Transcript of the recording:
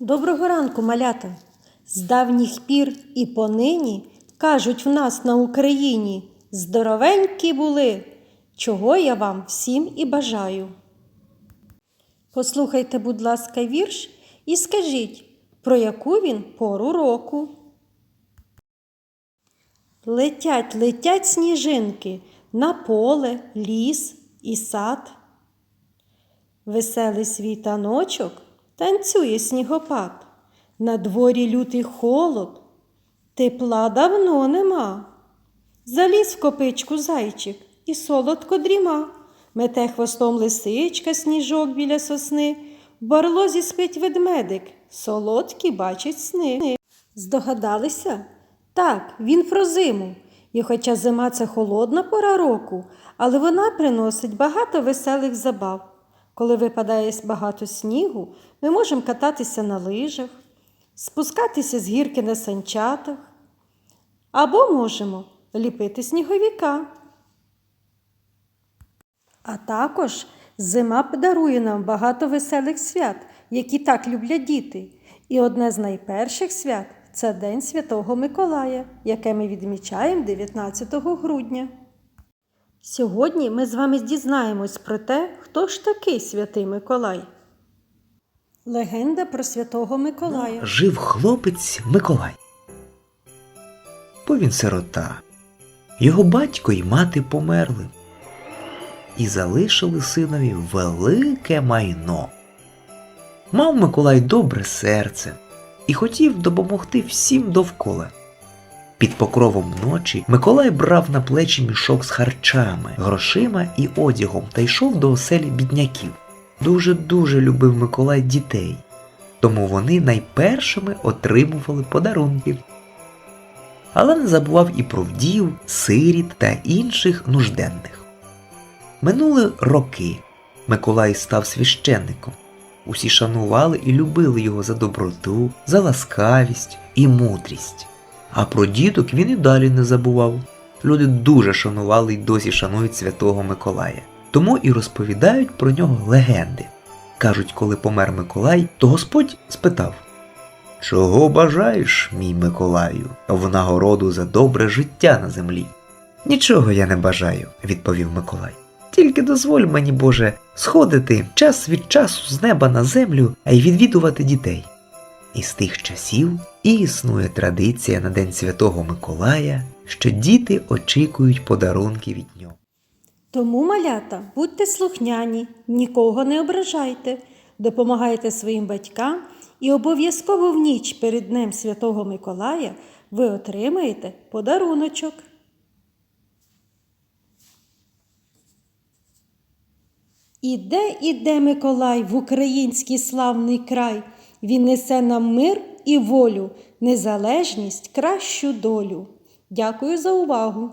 Доброго ранку, малята! З давніх пір і понині кажуть в нас на Україні здоровенькі були, чого я вам всім і бажаю. Послухайте, будь ласка, вірш і скажіть, про яку він пору року. Летять, летять сніжинки на поле, ліс і сад. Веселий світаночок танцює снігопад. На дворі лютий холод, тепла давно нема. Заліз в копичку зайчик і солодко дріма. Мете хвостом лисичка сніжок біля сосни, в барлозі спить ведмедик, солодкі бачить сни. Здогадалися? Так, він про зиму. І хоча зима це холодна пора року, але вона приносить багато веселих забав. Коли випадає багато снігу, ми можемо кататися на лижах, спускатися з гірки на санчатах, або можемо ліпити сніговіка. А також зима подарує нам багато веселих свят, які так люблять діти. І одне з найперших свят це День Святого Миколая, яке ми відмічаємо 19 грудня. Сьогодні ми з вами дізнаємось про те, хто ж такий святий Миколай. Легенда про святого Миколая. жив хлопець Миколай. Бо він сирота. Його батько й мати померли. І залишили синові велике майно. Мав Миколай добре серце і хотів допомогти всім довкола. Під покровом ночі Миколай брав на плечі мішок з харчами, грошима і одягом та йшов до оселі бідняків. Дуже-дуже любив Миколай дітей, тому вони найпершими отримували подарунки. Але не забував і про вдів, сиріт та інших нужденних. Минули роки. Миколай став священником. Усі шанували і любили його за доброту, за ласкавість і мудрість. А про діток він і далі не забував. Люди дуже шанували й досі шанують святого Миколая. Тому і розповідають про нього легенди. Кажуть, коли помер Миколай, то Господь спитав: Чого бажаєш, мій Миколаю, в нагороду за добре життя на землі? Нічого я не бажаю, відповів Миколай. Тільки дозволь мені, Боже, сходити час від часу з неба на землю, а й відвідувати дітей. І з тих часів і існує традиція на День Святого Миколая, що діти очікують подарунки від нього. Тому, малята, будьте слухняні, нікого не ображайте, допомагайте своїм батькам і обов'язково в ніч перед Днем Святого Миколая ви отримаєте подаруночок. Іде, іде Миколай в український славний край. Він несе нам мир і волю, незалежність, кращу долю. Дякую за увагу!